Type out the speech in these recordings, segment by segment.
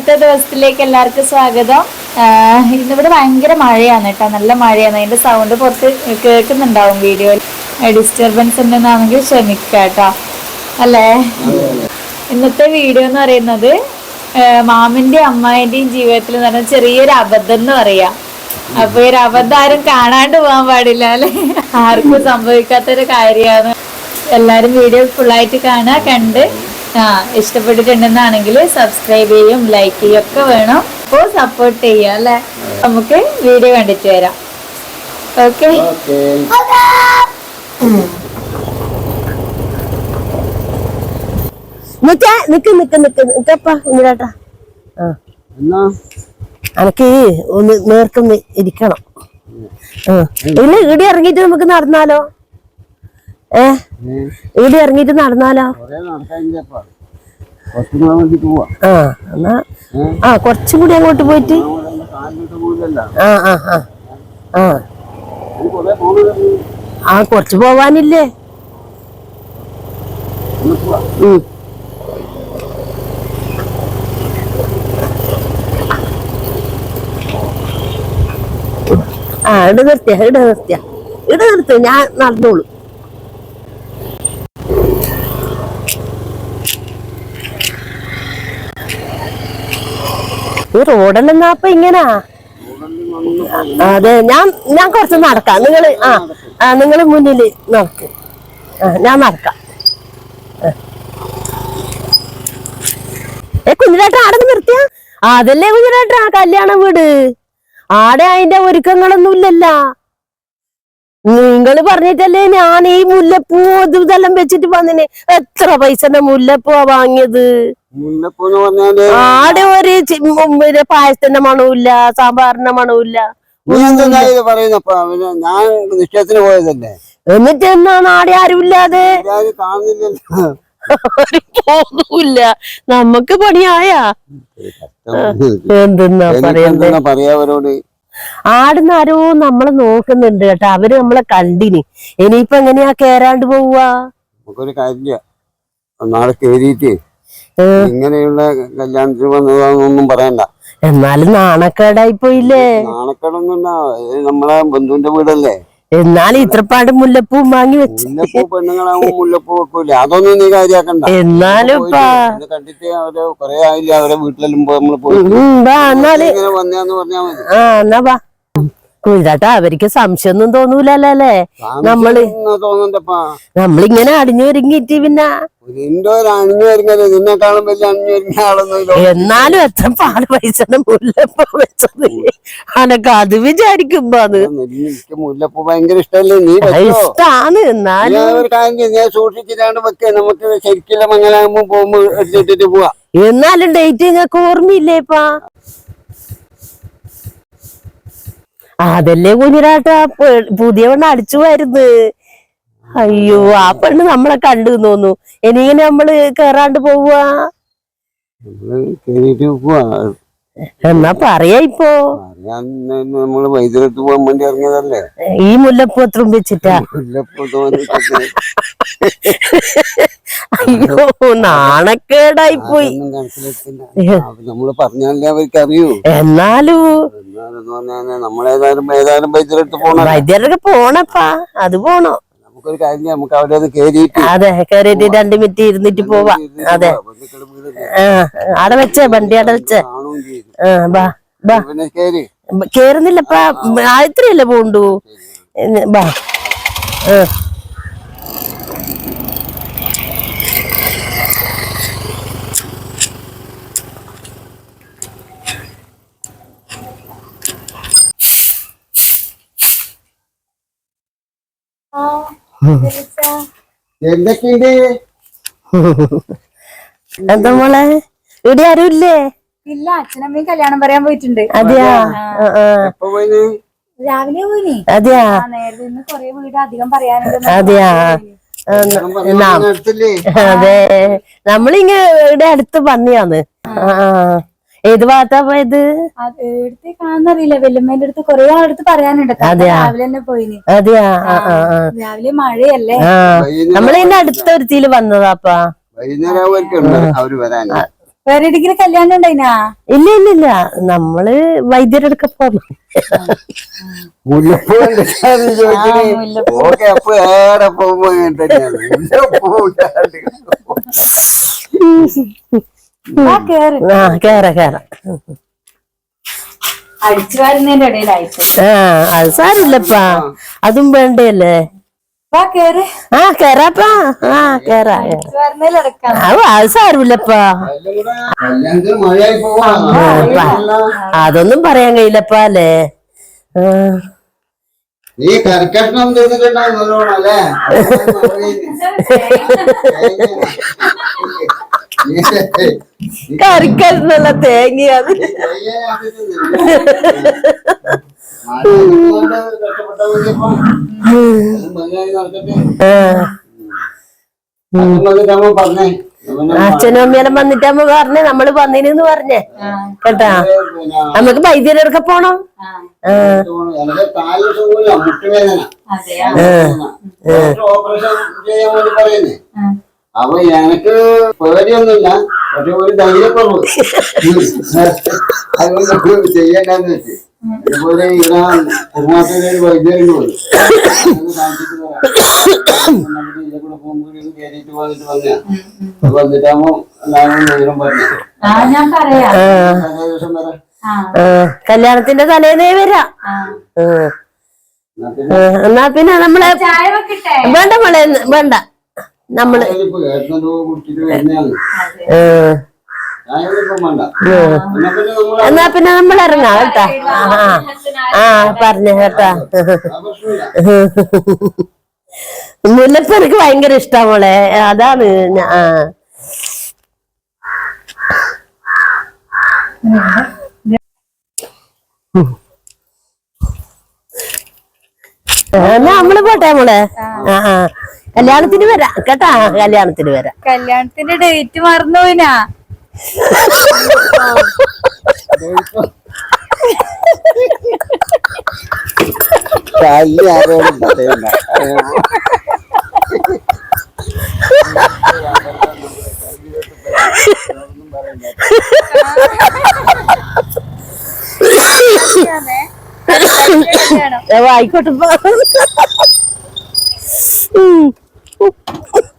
ഇന്നത്തെ ദിവസത്തിലേക്ക് എല്ലാവർക്കും സ്വാഗതം. ഇന്നിവിടെ ഭയങ്കര മഴയാണ് കേട്ടോ. നല്ല മഴയാണ്. അതിന്റെ സൗണ്ട് പുറത്ത് കേൾക്കുന്നുണ്ടാവും വീഡിയോയിൽ ഡിസ്റ്റർബൻസ് ഉണ്ടെന്നാണെങ്കിൽ ക്ഷമിക്കുക കേട്ടോ. അല്ലേ? ഇന്നത്തെ വീഡിയോ എന്ന് പറയുന്നത് മാമിന്റെയും മാമിന്റെയും അമ്മായിന്റെയും ജീവിതത്തിൽ പറഞ്ഞാൽ ചെറിയൊരു അബദ്ധം എന്ന് പറയാം. അപ്പൊ ഈ ഒരു അബദ്ധം ആരും കാണാണ്ട് പോകാൻ പാടില്ല അല്ലെ? ആർക്കും സംഭവിക്കാത്തൊരു കാര്യമാണ്. എല്ലാരും വീഡിയോ ഫുള്ളായിട്ട് കാണുക കണ്ട് ആ ഇഷ്ടപ്പെട്ടിട്ടുണ്ടെന്നാണെങ്കിൽ സബ്സ്ക്രൈബ് ചെയ്യും ലൈക്ക് ചെയ്യും ഒക്കെ വേണം. അപ്പോൾ സപ്പോർട്ട് ചെയ്യുക അല്ലെ? നമുക്ക് വീഡിയോ കണ്ടിട്ട് വരാം. ഓക്കെ നിക്ക നിക്ക് നിക്ക്. നിക്കപ്പാ ഇങ്ങോട്ടാ ഒന്ന് നേർക്കൊന്ന് ഇരിക്കണം. ഇല്ല ഇവിടെ ഇറങ്ങിയിട്ട് നമുക്ക് നടന്നാലോ? ഏ? ഇവിടെ ഇറങ്ങിയിട്ട് നടന്നാലോ? ആ എന്നാ. ആ കുറച്ചും കൂടി അങ്ങോട്ട് പോയിട്ട്. ആ ആ ആ ആ. ആ. കുറച്ച് പോവാനില്ലേ. ആ ഇട നിർത്തിയ ഇട നിർത്തിയ. ഇട നിർത്തിയ ഞാൻ നടന്നോളൂ. ഈ റോഡെല്ലാം അപ്പൊ ഇങ്ങനാ? അതെ ഞാൻ ഞാൻ കുറച്ച് നടക്കാം. നിങ്ങൾ ആ നിങ്ങൾ മുന്നിൽ നടക്ക് ആ ഞാൻ നടക്കാം. ഏ കുഞ്ഞിരാട്ട ആടെ നിർത്തിയ? അതല്ലേ കുഞ്ഞിരാട്ട കല്യാണ വീട്. ആടെ അതിന്റെ ഒരുക്കങ്ങളൊന്നും ഇല്ലല്ല. നിങ്ങൾ പറഞ്ഞിട്ടല്ലേ ഞാൻ ഈ മുല്ലപ്പൂ ഇതും ഇതെല്ലാം വെച്ചിട്ട് വന്നിന്? എത്ര പൈസന്റെ മുല്ലപ്പൂ വാങ്ങിയത്? ആടെ ഒരു പിന്നെ പായസത്തിന്റെ മണവുമില്ല സാമ്പാറിന്റെ മണവുമില്ല. ഞാൻ നിശ്ചയത്തിന് പോയതല്ലേ? എന്നിട്ട് എന്നാണ് ആടെ ആരുമില്ലാതെ? പോകൂല്ല നമ്മക്ക് പണിയായ. എന്തെന്നാ പറയാ ആടുന്ന ആരോ നമ്മളെ നോക്കുന്നുണ്ട് കേട്ടോ. അവർ നമ്മളെ കണ്ടിന്. ഇനിയിപ്പൊ എങ്ങനെയാ കേറാണ്ട് പോവുക? നമുക്കൊരു കാര്യമില്ല നാളെ കേറിയിട്ട് ഇങ്ങനെയുള്ള കല്യാണത്തിന് വന്നതാണെന്നൊന്നും പറയണ്ട. എന്നാലും നാണക്കേടായി പോയില്ലേ നാണക്കേടൊന്നും നമ്മളെ ബന്ധുവിന്റെ വീടല്ലേ? എന്നാലും ഇത്രപ്പാട് മുല്ലപ്പൂ വാങ്ങി വെച്ച്. മുല്ലപ്പൂ പെണ്ണുങ്ങളാവുമ്പോ മുല്ലപ്പൂ വെക്കൂല. അതൊന്നും നീ കാര്യാക്കണ്ട. എന്നാലും കണ്ടിട്ട് അവരെ കൊറേ ആയില്ല? അവരെ വീട്ടിലെല്ലാം നമ്മൾ പോയി വന്നേന്ന് പറഞ്ഞാ മതി. ആ എന്നാ കുഴിതാട്ടാ അവർക്ക് സംശയമൊന്നും തോന്നൂലല്ലോ? അല്ലേ നമ്മൾ നമ്മളിങ്ങനെ അടിഞ്ഞു ഒരുങ്ങിട്ട് പിന്നെ. എന്നാലും എത്ര പാട് പൈസ മുല്ലപ്പൂ വെച്ചത്. അനക്ക് അത് വിചാരിക്കുമ്പോ അത് നെല്ല് എനിക്ക് മുല്ലപ്പൂ ഭയങ്കര ഇഷ്ടല്ലേ? നീ ഇഷ്ടാണ് എന്നാലും സൂക്ഷിച്ചിട്ടാണ് കാര്യം ചെയ്യ്, ഞാൻ സൂക്ഷിച്ചിട്ടാണ്ട് വെക്ക. നമുക്ക് ശരിക്കും മംഗലാകുമ്പോ പോകുമ്പോ എടുത്തിട്ട് പോവാ. എന്നാലും ഡേറ്റ് ഞങ്ങൾക്ക് ഓർമ്മയില്ലേപ്പാ. അതല്ലേ കുഞ്ഞിരാട്ടാ? പുതിയ പെണ്ണ് അടിച്ചു വരുന്നത് അയ്യോ ആ പെണ്ണ് നമ്മളെ കണ്ടു തോന്നു ഇനിങ്ങനെ നമ്മൾ കേറാണ്ട് പോവുക എന്നാ പറയാ ഇപ്പോ. ഞാൻ നമ്മൾ വൈദ്യുതി പോകാൻ വേണ്ടി ഇറങ്ങിയതല്ലേ? ഈ മുല്ലപ്പൂ എത്ര വെച്ചിട്ടാ. മുല്ലപ്പൂ അയ്യോ നാണക്കേടായി പോയി. നമ്മൾ പറഞ്ഞാലേ അവർക്ക് അറിയൂ എന്നാലും നമ്മളേതായാലും ഏതായാലും വൈദ്യുതി പോണ. വൈദ്യരൊക്കെ പോണപ്പാ. അത് പോണോ. നമുക്കൊരു കാര്യം നമുക്ക് അവിടെ അത് കേറിയിട്ട് അതെ കേറിയിട്ട് രണ്ട് മിനിറ്റ് ഇരുന്നിട്ട് പോവാ. അതെ. ആടെ വെച്ചേ വണ്ടി ആടെ വെച്ചേ കേറുന്നില്ലപ്പാ ആയത്രയല്ലേ പോണ്ടു? ബാ. എന്തൊക്കെയുണ്ട്? എന്താ മോളെ? ഇവിടെ ആരും ഇല്ലേ ഇല്ല അച്ഛനമ്മയും കല്യാണം പറയാൻ പോയിട്ടുണ്ട്. അതെയാ? രാവിലെ പോയിനി. അതെയാ? നേരത്തെ ഇന്ന് കൊറേ വീട് അധികം പറയാനുണ്ട് അതെയാ? അതെ. നമ്മളിങ്ങ ഇവിടെ അടുത്ത് പന്നിയാന്ന്. ഏത് ഭാഗത്താ പോയത്? എടുത്തേക്കാന്നറിയില്ല വെല്ലുമ്മേന്റെ അടുത്ത് കൊറേ അടുത്ത് പറയാനുണ്ട്. രാവിലെ തന്നെ പോയിനി. അതെയാ? രാവിലെ മഴയല്ലേ? നമ്മളിന്റെ അടുത്തൊരുത്തിയിൽ വന്നതാപ്പാ വൈകുന്നേരം അവർ വരാൻ വേറെ കല്യാണം ഉണ്ടായിനാ? ഇല്ല ഇല്ല ഇല്ല. നമ്മൾ വൈദ്യരെടുക്ക പോന്നു. മുല്ലപ്പൂ ആ അടിച്ചു വരുന്നതിന്റെ ഇടയിലായിട്ട് അത് സാരില്ലപ്പാ അതും വേണ്ടല്ലേ ആ കേറാപ്പാ. ആ കേറാ അത് സാരമില്ലപ്പാ. അതൊന്നും പറയാൻ കഴിയില്ലപ്പാ അല്ലേ? ആ, നീ കരക്കഷ്ണം തിന്നിട്ടുണ്ടാവും നല്ലോണം അല്ലേ കറിക്കല്ല തേങ്ങ അത് ആ, പറഞ്ഞേ അച്ഛനും അമ്മേനും വന്നിട്ട് അമ്മ പറഞ്ഞേ നമ്മൾ വന്നിനെന്ന് പറഞ്ഞേ. കേട്ടാ? നമുക്ക് വൈദ്യരെടുക്ക പോണം. ഓപ്പറേഷൻ ചെയ്യാൻ വേണ്ടി പറയുന്നേ അപ്പൊ എനിക്ക് പേടിയൊന്നുമില്ല. പക്ഷെ ഒരു ധൈര്യക്കുറവ്. അതുകൊണ്ട് ചെയ്യണ്ടെന്ന് വെച്ച് ഇതുപോലെ ഇവിടെ പോയി ഇതിലെ കൂടെ വന്നിട്ട്. അപ്പൊ വന്നിട്ടാകുമ്പോ എല്ലാവരും വിവരം പറഞ്ഞു ദിവസം വരാം കല്യാണത്തിന്റെ തലേന്നേ വരാം. എന്നാ പിന്നെ? നമ്മളെ ചായ വെക്കട്ടെ? വേണ്ട മോളെ വേണ്ട. നമ്മൾ കുടിച്ചിട്ട് വരുന്നതാണ് അതെ ആ, ചായയൊന്നും വേണ്ട എന്നാ പിന്നെ നമ്മൾ പിന്നെ നമ്മൾ ഇറങ്ങാം കേട്ടാ. ആ ആ. പറഞ്ഞ കേട്ടാ. മുല്ലപ്പ് എനിക്ക് ഭയങ്കര ഇഷ്ടാ മോളെ. അതാണ് ആ. എന്നാ നമ്മൾ പോട്ടെ മോളെ. ആ ആ. കല്യാണത്തിന് വരാം. കേട്ടാ? കല്യാണത്തിന് വരാം. കല്യാണത്തിന്റെ ഡേറ്റ് മറന്നുപോയിനാ. ആരോടും ആയിക്കോട്ടെ.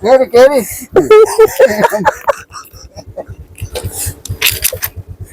കേറി കേറി.